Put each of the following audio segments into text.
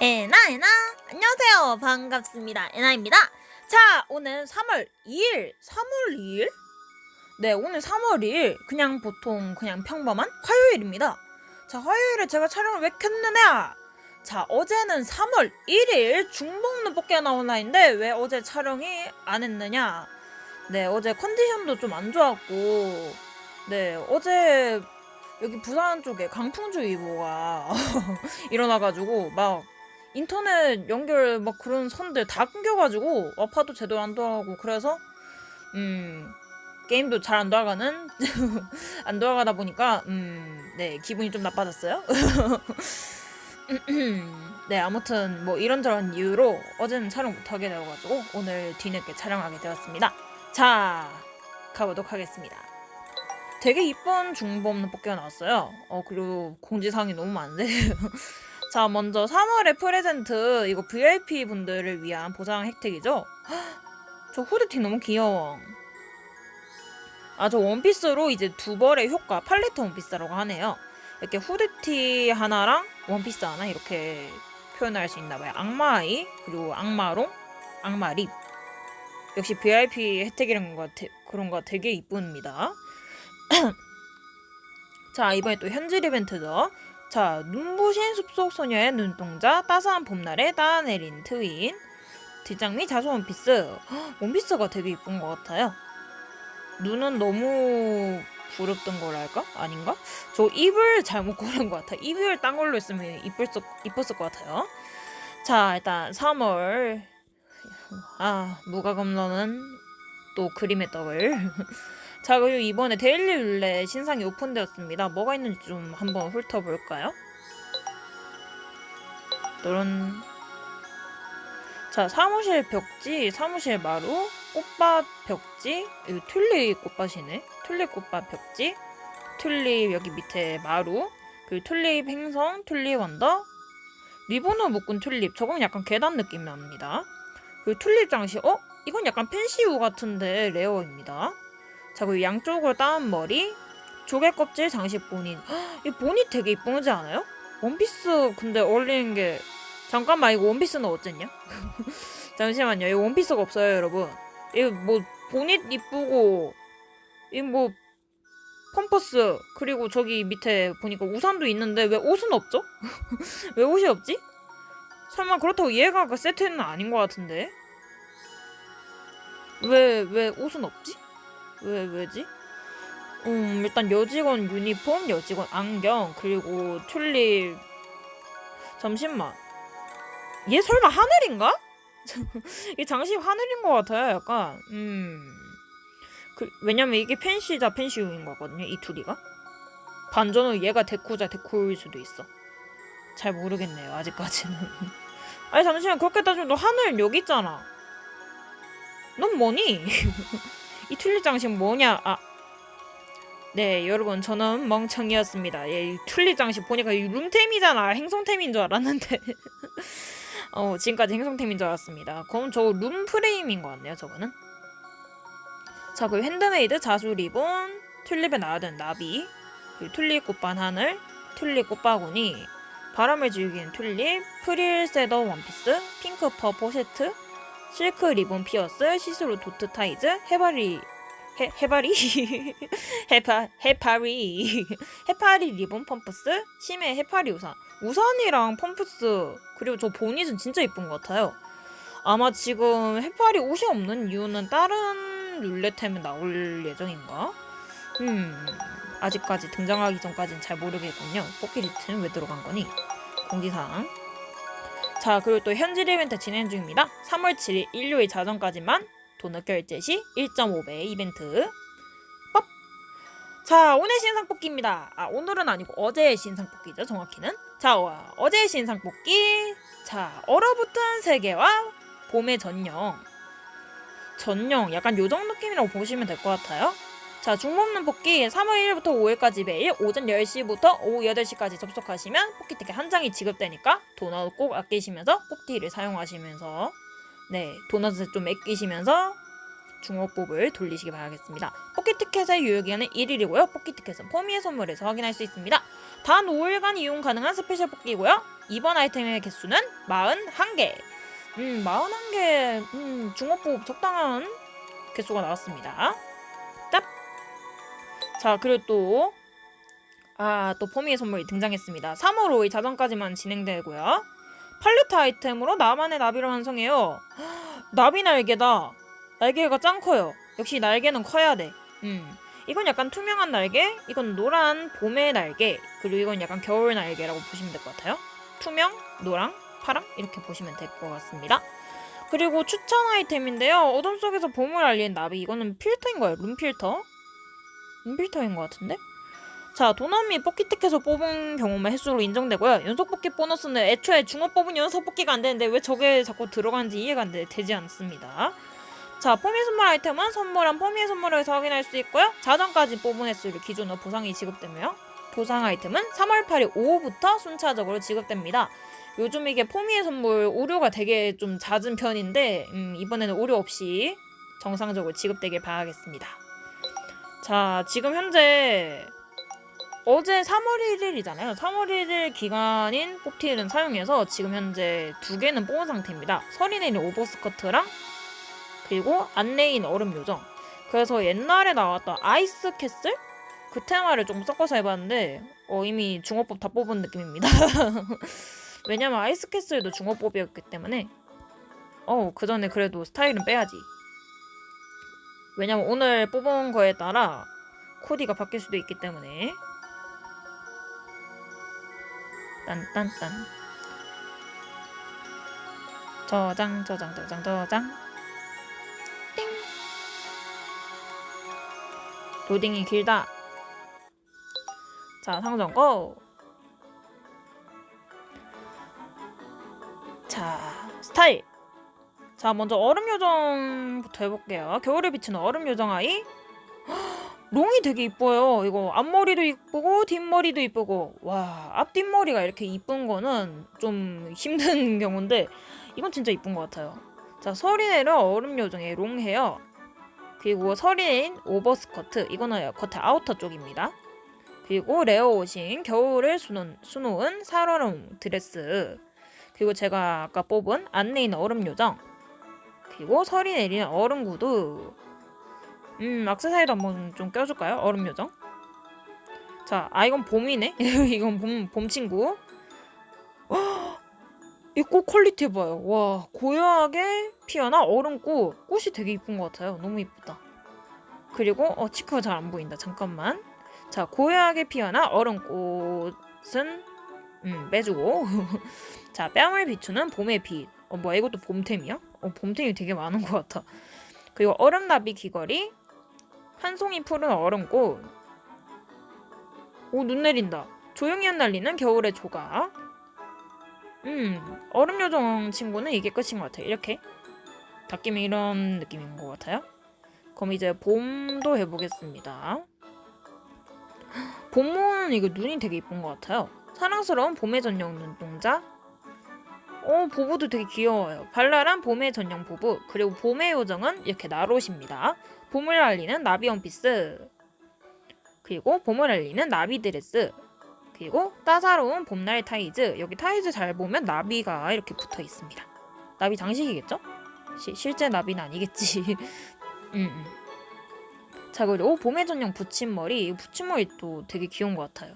에나 에나. 안녕하세요. 반갑습니다. 에나입니다. 자 오늘 3월 2일. 3월 2일? 네 오늘 3월 2일. 그냥 보통 그냥 평범한 화요일입니다. 자 화요일에 제가 촬영을 왜 켰느냐? 자 어제는 3월 1일 중복는 뽑기가 나온 날인데 왜 어제 촬영이 안 했느냐? 네 어제 컨디션도 좀 안 좋았고. 네 어제 여기 부산 쪽에 강풍주의보가 일어나가지고 막 인터넷 연결 막 그런 선들 다 끊겨가지고 와파도 제대로 안 돌아가고 그래서 음 게임도 잘 안 돌아가는 안 돌아가다 보니까 음네 기분이 좀 나빠졌어요. 네 아무튼 뭐 이런저런 이유로 어제는 촬영 못하게 되어가지고 오늘 뒤늦게 촬영하게 되었습니다. 자 가보도록 하겠습니다. 되게 이쁜 없는 뽑기가 나왔어요. 어 그리고 공지사항이 너무 많은데. 자 먼저 3월의 프레젠트 이거 VIP 분들을 위한 보상 혜택이죠. 저 후드티 너무 귀여워. 아 저 원피스로 이제 두 벌의 효과 팔레트 원피스라고 하네요. 이렇게 후드티 하나랑 원피스 하나 이렇게 표현할 수 있나 봐요. 악마아이 그리고 악마롱, 악마립. 역시 VIP 혜택이란 거 같아, 그런 거 되게 이쁩니다. 자 이번에 또 현질 이벤트죠. 자 눈부신 숲속 소녀의 눈동자 따스한 봄날에 따내린 트윈 뒷장미 자수 원피스 헉, 원피스가 되게 이쁜 것 같아요. 눈은 너무 부럽던 거랄까 아닌가? 저 입을 잘못 고른 것 같아. 입을 딴 걸로 했으면 수, 이뻤을 것 같아요. 자 일단 3월 아 무가검러는 또 그림의 떡을 자 그리고 이번에 데일리 룰렛 신상이 오픈되었습니다. 뭐가 있는지 좀 한번 훑어볼까요? 이런 자 사무실 벽지, 사무실 마루, 꽃밭 벽지, 여기 튤립 꽃밭이네. 튤립 꽃밭 벽지, 튤립 여기 밑에 마루, 그리고 튤립 행성, 튤립 원더, 리본으로 묶은 튤립. 저건 약간 계단 느낌이 납니다. 그리고 튤립 장식, 어? 이건 약간 펜시우 같은데 레어입니다. 자 그리고 양쪽으로 따은 머리 조개 껍질 장식 헉, 이 보닛 되게 이쁘지 않아요? 원피스 근데 어울리는 게 잠깐만 이거 원피스는 어쨌냐? 잠시만요 이 원피스가 없어요 여러분 이거 뭐 보닛 이쁘고 이뭐 펌퍼스 그리고 저기 밑에 보니까 우산도 있는데 왜 옷은 없죠? 왜 옷이 없지? 설마 그렇다고 얘가 그 세트는 아닌 것 같은데 왜 왜 옷은 없지? 왜 왜지? 음 일단 여직원 유니폼, 여직원 안경 그리고 튤립. 잠시만. 얘 설마 하늘인가? 이 장식 하늘인 것 같아요 약간. 음. 그, 왜냐면 이게 펜시자 펜시우인 거거든요 이 둘이가. 반전으로 얘가 데쿠자 데쿠일 수도 있어. 잘 모르겠네요 아직까지는. 아니 잠시만. 그렇게 따지면 너 하늘 여기 있잖아. 넌 뭐니? 이 튤립 장식 뭐냐? 아. 네, 여러분 저는 멍청이었습니다. 예, 이 튤립 장식 보니까 이 룸템이잖아. 행성템인 줄 알았는데. 어, 지금까지 행성템인 줄 알았습니다. 그럼 저 룸 프레임인 것 같네요, 저거는. 자, 그리고 핸드메이드 자수 리본, 튤립에 나와든 나비, 튤립 꽃반 하늘, 튤립 꽃바구니, 바람을 즐기는 튤립, 프릴 세더 원피스, 핑크 퍼 포 세트, 실크 리본 피어스, 시스루 도트 타이즈, 해바리 해, 해바리 해파 해파리 해파리 리본 펌프스, 심해 해파리 우산. 우산이랑 펌프스 그리고 저 보닛은 진짜 이쁜 것 같아요. 아마 지금 해파리 옷이 없는 이유는 다른 룰렛템이 나올 예정인가? 음 아직까지 등장하기 전까지는 잘 모르겠군요. 뽑기 리트는 왜 들어간 거니? 공지사항. 자 그리고 또 현질 이벤트 진행 중입니다. 3월 7일 일요일 자정까지만 도넛 결제 시 1.5배 이벤트 뻑! 자 오늘 신상 뽑기입니다. 아 오늘은 아니고 어제의 신상 뽑기죠 정확히는. 자 와, 어제의 신상 뽑기 자 얼어붙은 세계와 봄의 전령 전령 약간 요정 느낌이라고 보시면 될 것 같아요. 자, 중목는 뽑기 3월 1일부터 5일까지 매일 오전 10시부터 오후 8시까지 접속하시면 뽑기 티켓 한 장이 지급되니까 도넛 꼭 아끼시면서 뽑기를 사용하시면서 네, 도넛을 좀 아끼시면서 중어법을 돌리시기 바라겠습니다. 뽑기 티켓의 유효기간은 1일이고요. 뽑기 티켓은 포미의 선물에서 확인할 수 있습니다. 단 5일간 이용 가능한 스페셜 뽑기고요. 이번 아이템의 개수는 41개. 음, 41개. 음, 중어법 적당한 개수가 나왔습니다. 짭. 자, 그리고 또 아, 또 포미의 선물이 등장했습니다. 3월 5일 자정까지만 진행되고요. 팔레트 아이템으로 나만의 나비를 완성해요. 나비 날개다. 날개가 짱 커요. 역시 날개는 커야 돼. 음. 이건 약간 투명한 날개, 이건 노란 봄의 날개, 그리고 이건 약간 겨울 날개라고 보시면 될 것 같아요. 투명, 노랑, 파랑 이렇게 보시면 될 것 같습니다. 그리고 추천 아이템인데요. 어둠 속에서 봄을 알리는 나비. 이거는 필터인 거예요. 룸 필터. 룸 필터인 것 같은데? 자, 도넛미 뽑기특에서 뽑은 경우만 횟수로 인정되고요. 연속 뽑기 보너스는 애초에 중업 뽑은 연속 뽑기가 안 되는데 왜 저게 자꾸 들어가는지 이해가 안 되, 되지 않습니다. 자, 포미 선물 아이템은 선물한 포미의 선물에서 확인할 수 있고요. 자정까지 뽑은 횟수를 기준으로 보상이 지급되며 보상 아이템은 3월 8일 오후부터 순차적으로 지급됩니다. 요즘 이게 포미의 선물 오류가 되게 좀 잦은 편인데 음, 이번에는 오류 없이 정상적으로 지급되길 바라겠습니다. 자, 지금 현재 어제 3월 1일이잖아요. 3월 1일 기간인 뽑티를 사용해서 지금 현재 두 개는 뽑은 상태입니다. 서린의 오버스커트랑 그리고 안내인 얼음 요정. 그래서 옛날에 나왔던 아이스 캐슬 그 테마를 좀 섞어서 해봤는데 어, 이미 중어법 다 뽑은 느낌입니다. 왜냐면 아이스 캐슬도 중어법이었기 때문에 어 그 전에 그래도 스타일은 빼야지. 왜냐면 오늘 뽑은 거에 따라 코디가 바뀔 수도 있기 때문에. 딴딴딴. 저장 저장 저장 저장. 띵. 로딩이 길다. 자 상점 고! 자 스타일 자 먼저 얼음 요정부터 해볼게요. 겨울에 비치는 얼음 요정 아이. 롱이 되게 이뻐요. 이거 앞머리도 이쁘고 뒷머리도 이쁘고. 와 앞뒷머리가 이렇게 이쁜 거는 좀 힘든 경우인데 이건 진짜 이쁜 것 같아요. 자 서린애는 얼음 요정의 롱 헤어 그리고 서린 오버스커트. 이거는 겉에 아우터 쪽입니다. 그리고 레어 옷인 겨울을 수놓은, 수놓은 살얼음 드레스. 그리고 제가 아까 뽑은 안내인 얼음 요정 그리고 설이 내리는 얼음 구두 음, 악세사리도 한번 좀 껴줄까요? 얼음 요정. 자, 아 이건 봄이네. 이건 봄, 봄 친구. 이꽃 퀄리티 봐요. 와, 고요하게 피어나 얼음꽃. 꽃이 되게 이쁜 것 같아요. 너무 이쁘다. 그리고 어 치크가 잘 안 보인다. 잠깐만. 자, 고요하게 피어나 얼음꽃은 음 빼주고. 자, 뺨을 비추는 봄의 빛. 어, 뭐야 이것도 봄템이야? 어, 봄템이 되게 많은 것 같아. 그리고 얼음나비 귀걸이, 한 송이 푸른 얼음꽃. 오, 눈 내린다. 조용히 흩날리는 겨울의 조각. 음, 얼음 요정 친구는 이게 끝인 것 같아요. 이렇게. 닭김이 이런 느낌인 것 같아요. 그럼 이제 봄도 해보겠습니다. 봄은 이거 눈이 되게 이쁜 것 같아요. 사랑스러운 봄의 전용 눈동자. 어, 보부도 되게 귀여워요. 발랄한 봄의 전용 보부. 그리고 봄의 요정은 이렇게 나롯입니다. 봄을 알리는 나비 원피스. 그리고 봄을 알리는 나비 드레스. 그리고 따사로운 봄날 타이즈. 여기 타이즈 잘 보면 나비가 이렇게 붙어 있습니다. 나비 장식이겠죠? 시, 실제 나비는 아니겠지. 음, 음. 자 그리고 봄의 전용 붙임머리. 이 붙임머리도 되게 귀여운 것 같아요.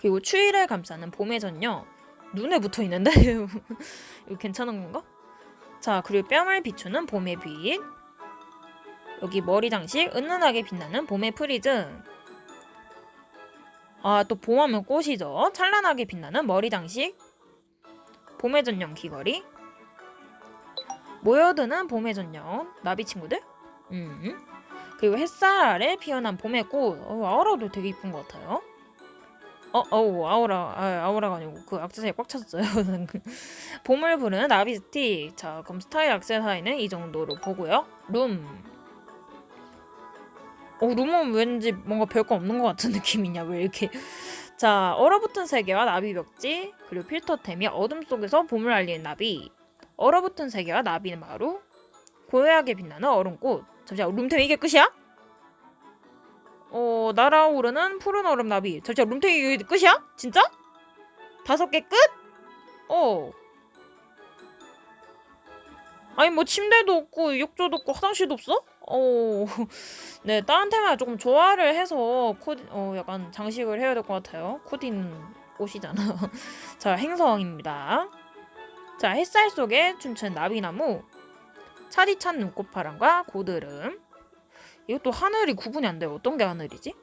그리고 추위를 감싸는 봄의 전용. 눈에 붙어 있는데 이거 괜찮은 건가? 자 그리고 뺨을 비추는 봄의 빛. 여기 머리 장식 은은하게 빛나는 봄의 프리즘. 아 또 봄하면 꽃이죠. 찬란하게 빛나는 머리 장식. 봄의 전용 귀걸이. 모여드는 봄의 전용 나비 친구들. 음. 그리고 햇살 아래 피어난 봄의 꽃. 어, 아우라도 되게 이쁜 것 같아요. 어, 어우, 아우라, 아, 아우라가 아니고 그 악세사리 꽉 찼어요. 봄을 부르는 나비 스틱. 자, 그럼 스타일 악세사리는 이 정도로 보고요. 룸. 어, 룸은 왠지 뭔가 별거 없는 것 같은 느낌이냐, 왜 이렇게. 자, 얼어붙은 세계와 나비 벽지, 그리고 필터템이 어둠 속에서 봄을 알리는 나비. 얼어붙은 세계와 나비는 마루. 고요하게 빛나는 얼음꽃. 잠시만 룸템 이게 끝이야? 어 날아오르는 푸른 얼음 나비. 잠시만 룸템 이게 끝이야? 진짜? 다섯 개 끝? 어. 아니 뭐 침대도 없고 욕조도 없고 화장실도 없어? 어. 네 다른 테마 조금 조화를 해서 코디 어 약간 장식을 해야 될 것 같아요. 코디는 옷이잖아. 자 행성입니다. 자 햇살 속에 춤추는 나비나무. 차디찬 눈꽃파랑과 고드름. 이것도 하늘이 구분이 안 돼요. 어떤 게 하늘이지?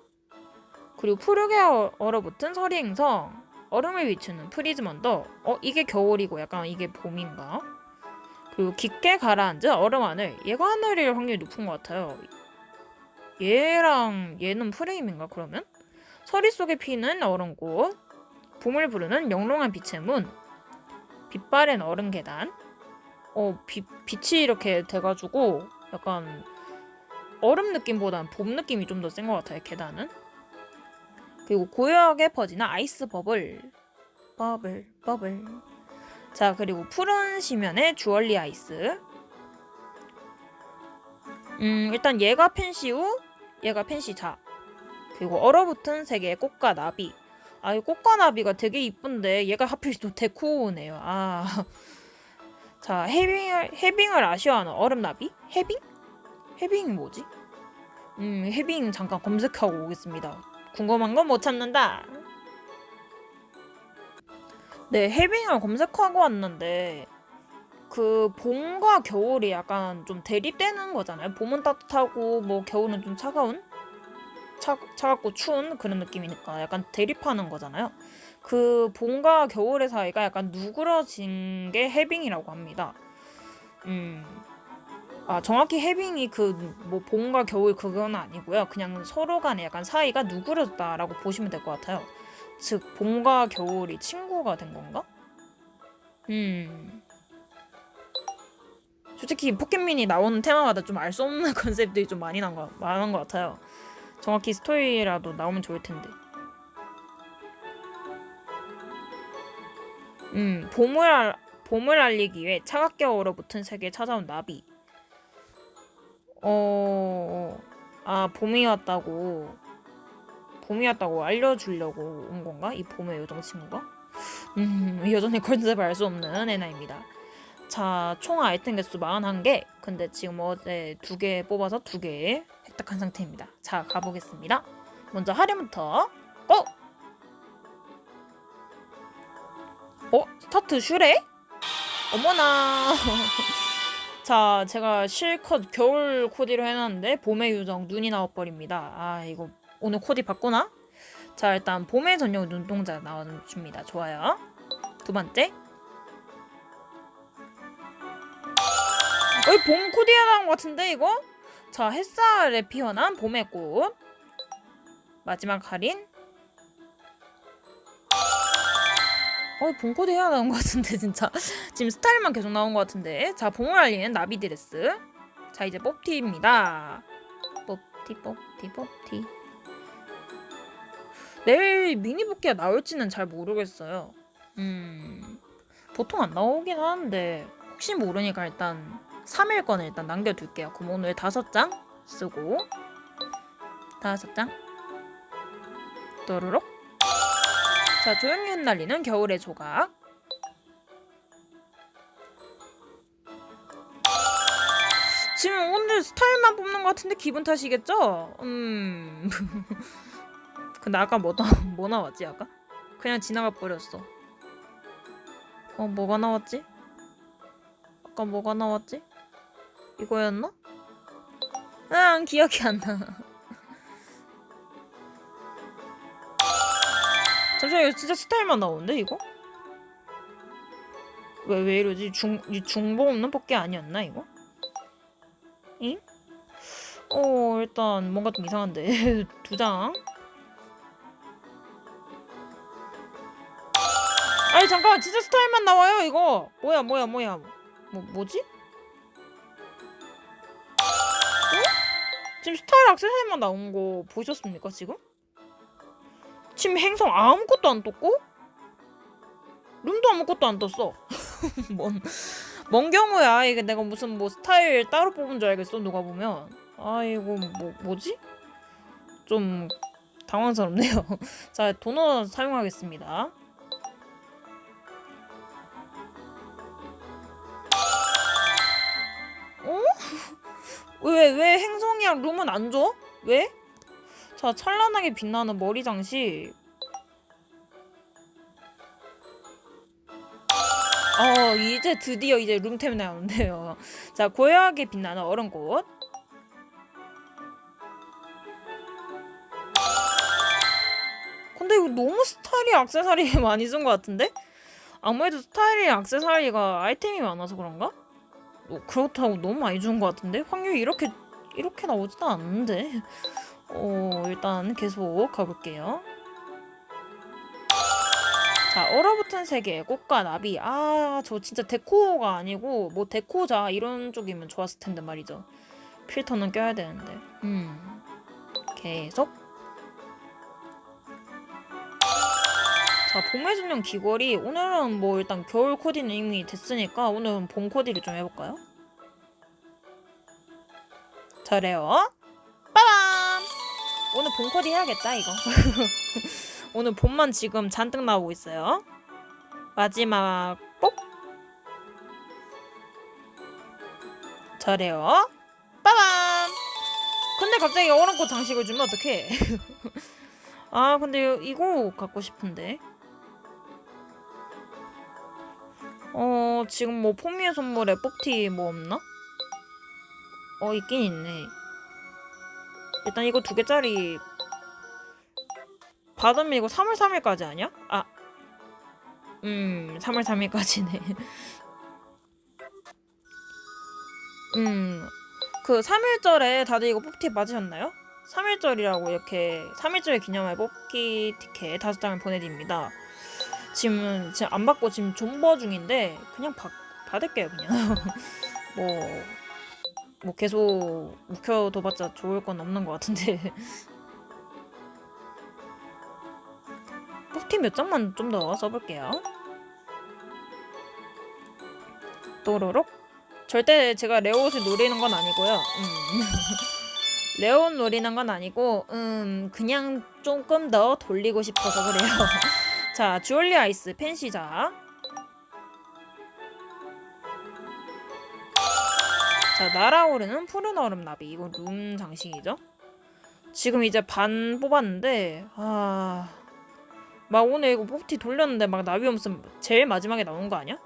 그리고 푸르게 어- 얼어붙은 서리행성. 얼음을 비추는 프리즈먼더. 어 이게 겨울이고 약간 이게 봄인가? 그리고 깊게 가라앉은 얼음 하늘. 얘가 하늘일 확률이 높은 것 같아요. 얘랑 얘는 프레임인가 그러면? 서리 속에 피는 얼음꽃. 봄을 부르는 영롱한 빛의 문. 빛바랜 얼음 계단. 어 빛, 빛이 이렇게 돼가지고 약간 얼음 느낌보단 봄 느낌이 좀 더 센 것 같아요 계단은. 그리고 고요하게 퍼지는 아이스 버블. 버블 버블. 자 그리고 푸른 시면의 주얼리 아이스. 음 일단 얘가 펜시우, 얘가 펜시자. 그리고 얼어붙은 세 개의 꽃과 나비. 아, 이 꽃과 나비가 되게 이쁜데 얘가 하필 또 데코네요. 아. 자, 해빙을 해빙을 아쉬워하는 얼음 나비? 해빙? 해빙이 뭐지? 음, 해빙 잠깐 검색하고 오겠습니다. 궁금한 건못 찾는다. 네, 해빙을 검색하고 왔는데 그 봄과 겨울이 약간 좀 대립되는 거잖아요. 봄은 따뜻하고 뭐 겨울은 좀 차가운 차, 차갑고 추운 그런 느낌이니까 약간 대립하는 거잖아요. 그 봄과 겨울의 사이가 약간 누그러진 게 해빙이라고 합니다. 음. 아, 정확히 해빙이 그 뭐 봄과 겨울 그건 아니고요. 그냥 서로 간에 약간 사이가 누그러졌다라고 보시면 될 것 같아요. 즉 봄과 겨울이 친구가 된 건가? 음. 솔직히 포켓민이 나오는 테마마다 좀 알 수 없는 컨셉들이 좀 많이 난 거, 많은 것 같아요. 정확히 스토리라도 나오면 좋을 텐데. 음, 봄을 알, 봄을 알리기 위해 차갑게 얼어붙은 세계에 찾아온 나비. 어, 아 봄이 왔다고 봄이 왔다고 알려주려고 온 건가? 이 봄의 요정 친구가? 음, 여전히 컨셉을 알 수 없는 애나입니다. 자, 총 아이템 개수 41개. 근데 지금 어제 두개 뽑아서 두개 획득한 상태입니다. 자, 가보겠습니다. 먼저 하렘부터 고! 어? 스타트 슈레? 어머나. 자, 제가 실컷 겨울 코디로 해놨는데 봄의 요정 눈이 나와버립니다. 아, 이거 오늘 코디 바꾸나? 자, 일단 봄의 전용 눈동자 나와줍니다. 좋아요. 두 번째. 어이 봄 코디에 나온 것 같은데 이거? 자 햇살에 피어난 봄의 꽃 마지막 할인 봄 코디 해야 나온 것 같은데 진짜. 지금 스타일만 계속 나온 것 같은데. 자 봄을 알리는 나비 드레스. 자 이제 뽑티입니다. 뽑티 뽑티 뽑티. 내일 미니 복귀가 나올지는 잘 모르겠어요. 음 보통 안 나오긴 하는데 혹시 모르니까 일단 3일권을 일단 남겨둘게요. 그럼 오늘 다섯 장 쓰고 다섯 장. 또르륵 자 조용히 흩날리는 겨울의 조각 지금 오늘 스타일만 뽑는 것 같은데 기분 탓이겠죠? 음 근데 아까 뭐, 나, 뭐 나왔지 아까? 그냥 지나가 버렸어 어 뭐가 나왔지? 아까 뭐가 나왔지? 이거였나? 응 기억이 안 나. 잠시만 이거 진짜 스타일만 나오는데 이거? 왜 왜 이러지? 중이 중복 없는 뽑기 아니었나 이거? 잉? 어 일단 뭔가 좀 이상한데 두 장. 아니 잠깐 진짜 스타일만 나와요 이거 뭐야 뭐야 뭐야 뭐 뭐지? 지금 스타일 악세사리만 나온 거 보셨습니까 지금? 지금 행성 아무것도 안 떴고 룸도 아무것도 안 떴어. 뭔 먼 경우야 이게 내가 무슨 뭐 스타일 따로 뽑은 줄 알겠어 누가 보면 아이고 뭐 뭐지 좀 당황스럽네요 자 도넛 사용하겠습니다 어? 왜 왜 행성이랑 룸은 안 줘? 왜? 자 찬란하게 빛나는 머리 장식 어 이제 드디어 이제 룸템 나오는데요. 자 고요하게 빛나는 얼음꽃. 근데 이거 너무 스타일이 액세서리 많이 쓴 것 같은데? 아무래도 스타일이 액세서리가 아이템이 많아서 그런가? 어, 그렇다고 너무 많이 준 것 같은데? 확률이 이렇게 이렇게 나오지도 않는데. 어 일단 계속 가볼게요. 자 얼어붙은 세계 꽃과 나비. 아 저 진짜 데코가 아니고 뭐 데코자 이런 쪽이면 좋았을 텐데 말이죠. 필터는 껴야 되는데. 음. 계속. 자 봄의 주년 귀걸이. 오늘은 뭐 일단 겨울 코디는 이미 됐으니까 오늘은 봄 코디를 좀 해볼까요? 잘해요 오늘 봄 코디 해야겠다 이거 오늘 봄만 지금 잔뜩 나오고 있어요. 마지막 뽁. 잘해요. 빠밤. 근데 갑자기 얼음꽃 장식을 주면 어떡해. 아 근데 이거 갖고 싶은데. 어 지금 뭐 포미의 선물에 뽑티 뭐 없나? 어 있긴 있네. 일단 이거 두 개짜리 받으면 이거 3월 3일까지 아니야? 아. 음, 3월 3일까지네. 음. 그 3일절에 다들 이거 뽑기 받으셨나요? 3일절이라고 이렇게 3일절 기념할 뽑기 티켓 5장을 보내드립니다. 지금 지금 안 받고 지금 존버 중인데 그냥 받, 받을게요 그냥. 뭐, 뭐 계속 묵혀둬봤자 좋을 건 없는 것 같은데. 뽑티 몇 장만 좀 더 써볼게요. 또로록 절대 제가 레오옷을 노리는 건 아니고요. 음. 레온 노리는 건 아니고 음 그냥 조금 더 돌리고 싶어서 그래요. 자 주얼리 아이스 펜시자. 자 날아오르는 푸른 얼음 나비. 이거 룸 장식이죠. 지금 이제 반 뽑았는데 아. 막 오늘 이거 뽑티 돌렸는데 막 나비 없으면 제일 마지막에 나온 거 아니야?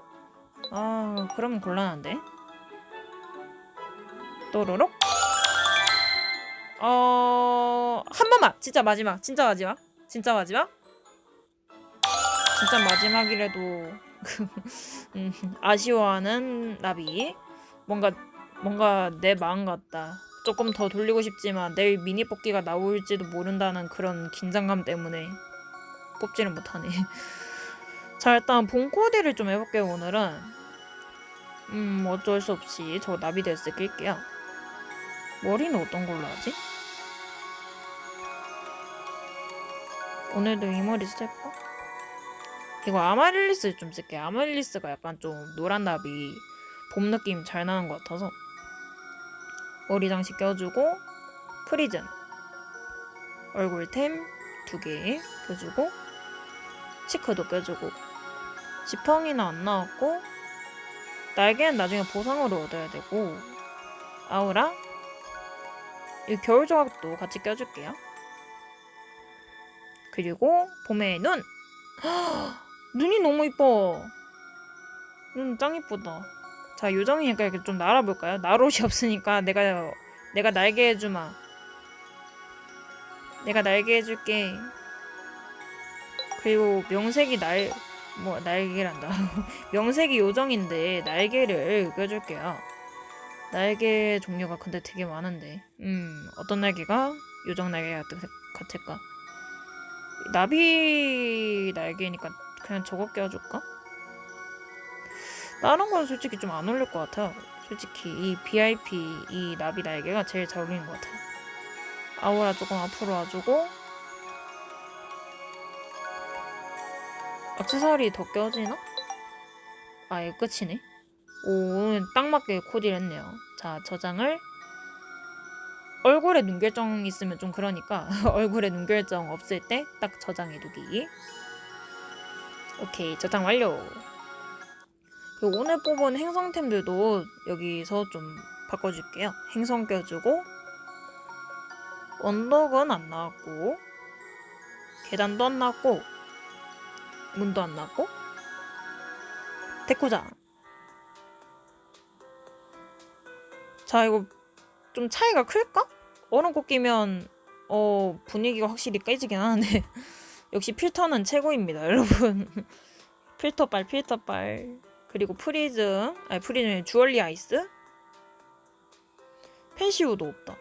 아 그러면 곤란한데. 또로록. 어 한 번만. 진짜 마지막. 진짜 마지막. 진짜 마지막. 진짜 마지막이라도. 음, 아쉬워하는 나비. 뭔가 뭔가 내 마음 같다 조금 더 돌리고 싶지만 내일 미니 뽑기가 나올지도 모른다는 그런 긴장감 때문에 뽑지를 못하네. 자 일단 본 코디를 좀 해볼게요 오늘은. 음 어쩔 수 없이 저 나비드레스 낄게요. 머리는 어떤 걸로 하지? 오늘도 이 머리 쓸까? 이거 아마릴리스 좀 쓸게요. 아마릴리스가 약간 좀 노란 나비 봄 느낌 잘 나는 것 같아서 머리 장식 껴주고 프리즌. 얼굴템 두 개 껴주고 치크도 껴주고 지팡이는 안 나왔고 날개는 나중에 보상으로 얻어야 되고 아우라 이 겨울 조각도 같이 껴줄게요. 그리고 봄의 눈. 눈이 너무 이뻐. 눈 짱 이쁘다 자 요정이니까 이렇게 좀 날아볼까요? 날옷이 없으니까 내가 내가 날개 해주마 내가 날개 해줄게 그리고 명색이 날, 뭐, 날개란다. 명색이 요정인데, 날개를 껴줄게요. 날개 종류가 근데 되게 많은데. 음, 어떤 날개가 요정 날개 같을까? 나비 날개니까 그냥 저거 껴줄까? 다른 건 솔직히 좀 안 어울릴 것 같아요. 솔직히 이 VIP 이 나비 날개가 제일 잘 어울리는 것 같아요. 아우라 조금 앞으로 와주고 액세서리 더 껴지나? 아예 끝이네. 오딱 맞게 코디를 했네요. 자 저장을 얼굴에 눈결정 있으면 좀 그러니까 얼굴에 눈결정 없을 때 딱 저장해두기. 오케이 저장 완료. 그리고 오늘 뽑은 행성템들도 여기서 좀 바꿔줄게요. 행성 껴주고 언덕은 안 나왔고 계단도 안 나왔고 문도 안 나왔고 데코장 자 이거 좀 차이가 클까? 얼음 꼭 끼면 어 분위기가 확실히 깨지긴 하는데 역시 필터는 최고입니다 여러분 필터빨 필터빨 그리고 프리즘 아니 프리즘 주얼리 아이스. 펜시우도 없다.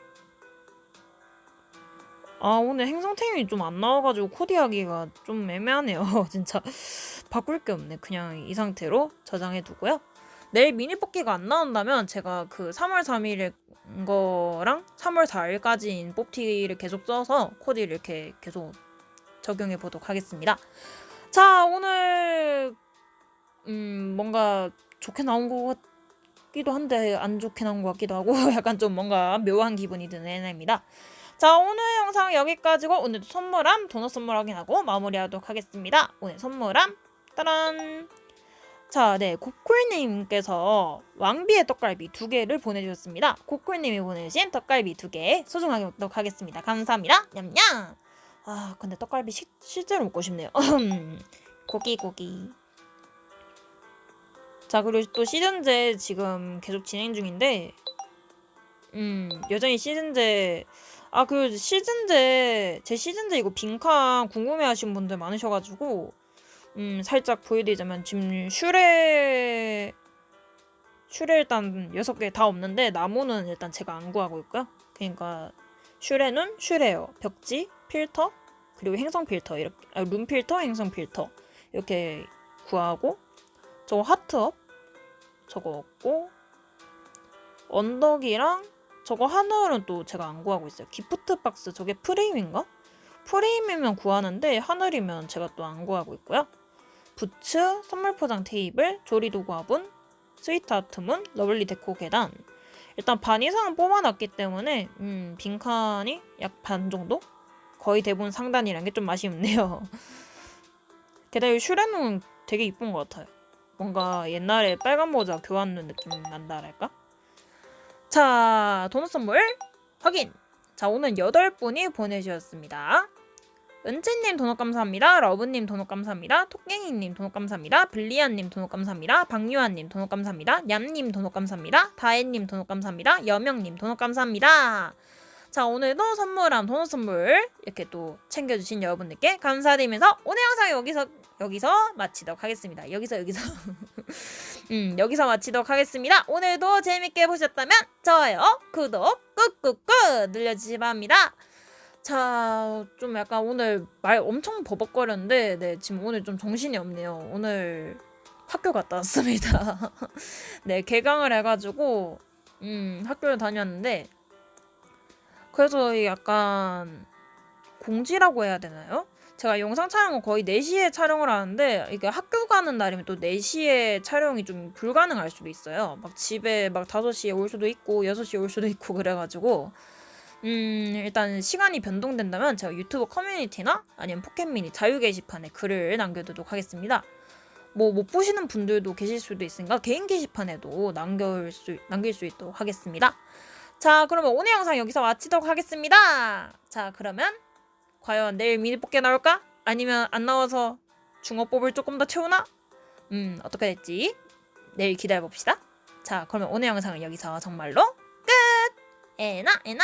아 오늘 행성템이 좀 안 나와가지고 코디하기가 좀 애매하네요. 진짜 바꿀 게 없네. 그냥 이 상태로 저장해 두고요. 내일 미니 뽑기가 안 나온다면 제가 그 3월 3일에 거랑 3월 4일까지인 뽑티를 계속 써서 코디를 이렇게 계속 적용해 보도록 하겠습니다. 자 오늘 음 뭔가 좋게 나온 것 같기도 한데 안 좋게 나온 것 같기도 하고 약간 좀 뭔가 묘한 기분이 드는 애입니다. 자 오늘 영상 여기까지고 오늘도 선물함 도넛 선물 확인하고 마무리하도록 하겠습니다. 오늘 선물함 따란 자, 네, 고쿨님께서 왕비의 떡갈비 두 개를 보내주셨습니다. 고쿨님이 보내주신 떡갈비 두 개 소중하게 먹도록 하겠습니다. 감사합니다. 냠냠. 아, 근데 떡갈비 시, 실제로 먹고 싶네요. 고기 고기. 자, 그리고 또 시즌제 지금 계속 진행 중인데, 음, 여전히 시즌제 아, 그 시즌제 제 시즌제 이거 빈칸 궁금해하신 분들 많으셔가지고. 음, 살짝 보여드리자면 지금 슈레 슈레 일단 6개 다 없는데 나무는 일단 제가 안 구하고 있고요. 그러니까 슈레는 슈레요. 벽지, 필터, 그리고 행성 필터 이렇게 아, 룸 필터, 행성 필터 이렇게 구하고 저거 하트업 저거 없고 언덕이랑 저거 하늘은 또 제가 안 구하고 있어요. 기프트 박스 저게 프레임인가? 프레임이면 구하는데 하늘이면 제가 또 안 구하고 있고요. 부츠, 선물 포장 테이블, 조리도구 화분, 스위트 아트문, 러블리 데코 계단. 일단 반 이상은 뽑아놨기 때문에 음, 빈칸이 약 반 정도? 거의 대부분 상단이란 게 좀 아쉽네요. 게다가 이 슈레는 되게 이쁜 것 같아요. 뭔가 옛날에 빨간 모자 교환눈 느낌 난다랄까? 자, 도넛 선물 확인! 자, 오늘 8분이 보내주셨습니다. 은채님 도넛 감사합니다. 러브님 도넛 감사합니다. 토깽이님 도넛 감사합니다. 블리안님 도넛 감사합니다. 박유한님 도넛 감사합니다. 냠님 도넛 감사합니다. 다혜님 도넛 감사합니다. 여명님 도넛 감사합니다. 자 오늘도 선물함 도넛 선물 이렇게 또 챙겨주신 여러분들께 감사드리면서 오늘 영상 여기서 여기서 마치도록 하겠습니다. 여기서 여기서 음 여기서 마치도록 하겠습니다. 오늘도 재밌게 보셨다면 좋아요, 구독 꾹꾹꾹 눌러주시 기 바랍니다. 자, 좀 약간 오늘 말 엄청 버벅거렸는데, 네, 지금 오늘 좀 정신이 없네요. 오늘 학교 갔다 왔습니다. 네, 개강을 해가지고, 음, 학교를 다녔는데, 그래서 약간 공지라고 해야 되나요? 제가 영상 촬영은 거의 4시에 촬영을 하는데 이게 학교 가는 날이면 또 4시에 촬영이 좀 불가능할 수도 있어요. 막 집에 막 5시에 올 수도 있고 6시에 올 수도 있고 그래가지고 음, 일단 시간이 변동된다면 제가 유튜브 커뮤니티나 아니면 포켓미니 자유 게시판에 글을 남겨두도록 하겠습니다. 뭐 못 보시는 분들도 계실 수도 있으니까 개인 게시판에도 남길 수, 남길 수 있도록 하겠습니다. 자, 그러면 오늘 영상 여기서 마치도록 하겠습니다. 자, 그러면 과연 내일 미니 뽑기 나올까? 아니면 안 나와서 중어 뽑을 조금 더 채우나? 음, 어떻게 될지 내일 기다려 봅시다. 자, 그러면 오늘 영상은 여기서 정말로 끝! 에나 에나